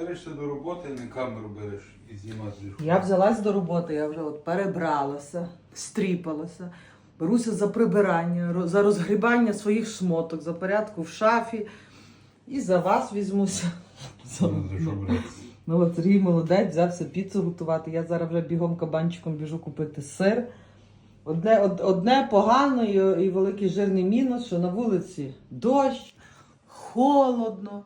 берешся до роботи, не камеру береш і знімати. Я взялась до роботи, я вже от перебралася, стріпалася, беруся за прибирання, за розгрібання своїх шмоток, за порядку в шафі. І за вас візьмуся. Ну, що? Ну от Сергій молодець, взявся піцу готувати. Я зараз вже бігом кабанчиком біжу купити сир. Одне, од- одне погано і, і великий жирний мінус, що на вулиці дощ, холодно.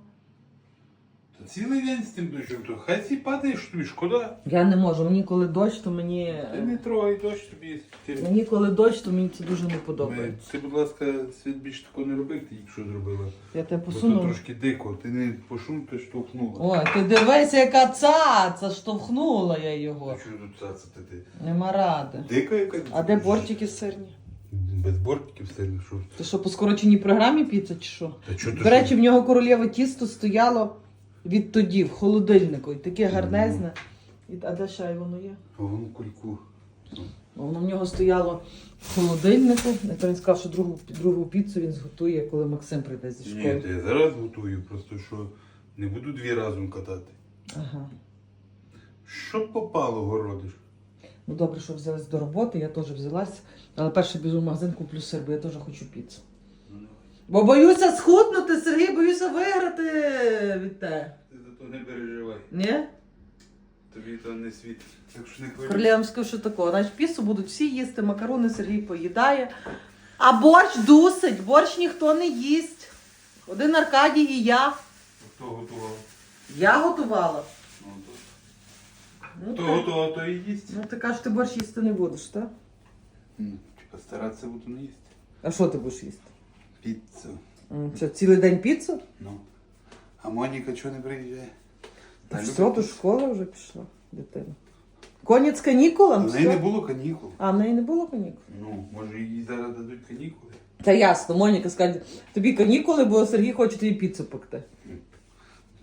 Цілий день з тим дощом, то хай сі падає, що тобі шкода. Я не можу. Мені коли дощ, то мені. Ти не трогай дощ тобі. Ти, Мені коли дощ, то мені це дуже не подобається. ти, будь ласка, світ більше такого не роби, як ти якщо зробила. Я тебе Бо то трошки дико, ти не пошумпиш, штовхнула. Ой, ти дивися, яка цаца, штовхнула я його. А що тут цацати ти? Нема ради. Дика якась? А де бортики сирні? Без бортиків сильно, що? Ти що, по скороченій програмі піца чи що? Та чого ти До речі, в нього королєве тісто стояло відтоді в холодильнику. І таке гарнезне. І, а де ще воно є? А воно кульку. Воно в нього стояло в холодильнику. І то він сказав, що другу, другу піцу він зготує, коли Максим прийде зі Ні, школи. то я зараз готую, просто що не буду дві разом катати. Ага. Що попало городиш? Ну добре, що взялась до роботи, я теж взялась. Але перше біжу в магазин, куплю сир, бо я теж хочу піцу. Бо боюся схуднути, Сергій, боюся виграти від тебе. Ти за то не переживай. Ні? Тобі то не світ. Так що не хвилюйся. Королєвам скажу, що такого. Значить, піцу будуть всі їсти, макарони Сергій поїдає. А борщ дусить, борщ ніхто не їсть. Один Аркадій і я. Хто готував? Я готувала. Ну, то. Ну, Хто ти, готував, то і їсть. ну ти кажеш, ти борщ їсти не будеш, так? Типа старатися буду не їсти. А що ти будеш їсти? Піцу. Це цілий день піцу? Ну. А Моніка чого не приїжджає? Та Все, до школи вже пішла дитина. Конець канікулам? В неї не було канікул. А в неї не було канікул? Ну, може їй зараз дадуть канікули. Та ясно, Моніка скаже, тобі канікули, бо Сергій хоче тобі піцу пекти.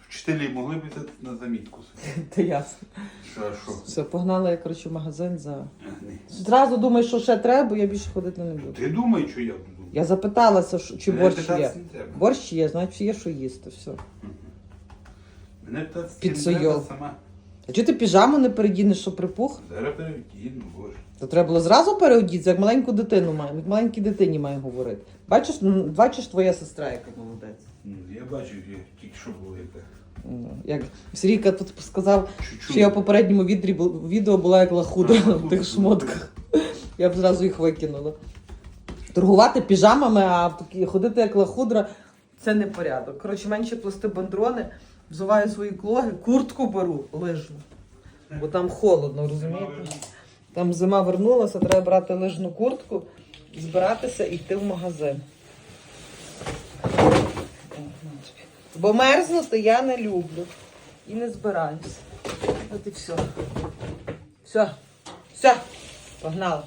Вчителі могли б взяти на замітку собі. Та ясно. Що, а що? Все, погнала я, коротше, в магазин за. Зразу думаю, що ще треба, бо я більше ходити не буду. Ти думай, що я буду. Я запиталася, що- чи Мене борщ є. не треба. Борщ є, значить є, що їсти. Все. Мене питатися не сама. А чого ти піжаму не передінеш, що припух? Зараз перевдіну, боже. То треба було зразу переодітися, як маленьку дитину має, як маленькій дитині має говорити. Бачиш, ну, бачиш твоя сестра, яка молодець. Ну, я бачив, я тільки що було яке. Ну, Як Сергійка тут сказав, Чуть-чуть. що я в попередньому відрі, бу- відео була як лахуда в тих шмотках. Я б зразу їх викинула. Торгувати піжамами, а ходити як лахудра це не порядок. Коротше, менше плести бандрони, взуваю свої клоги, куртку беру лижну. Бо там холодно, розумієте? Там зима вернулася, треба брати лижну куртку, збиратися і йти в магазин. Бо мерзнути я не люблю. І не збираюся. От і все. Все. Все. Погнали.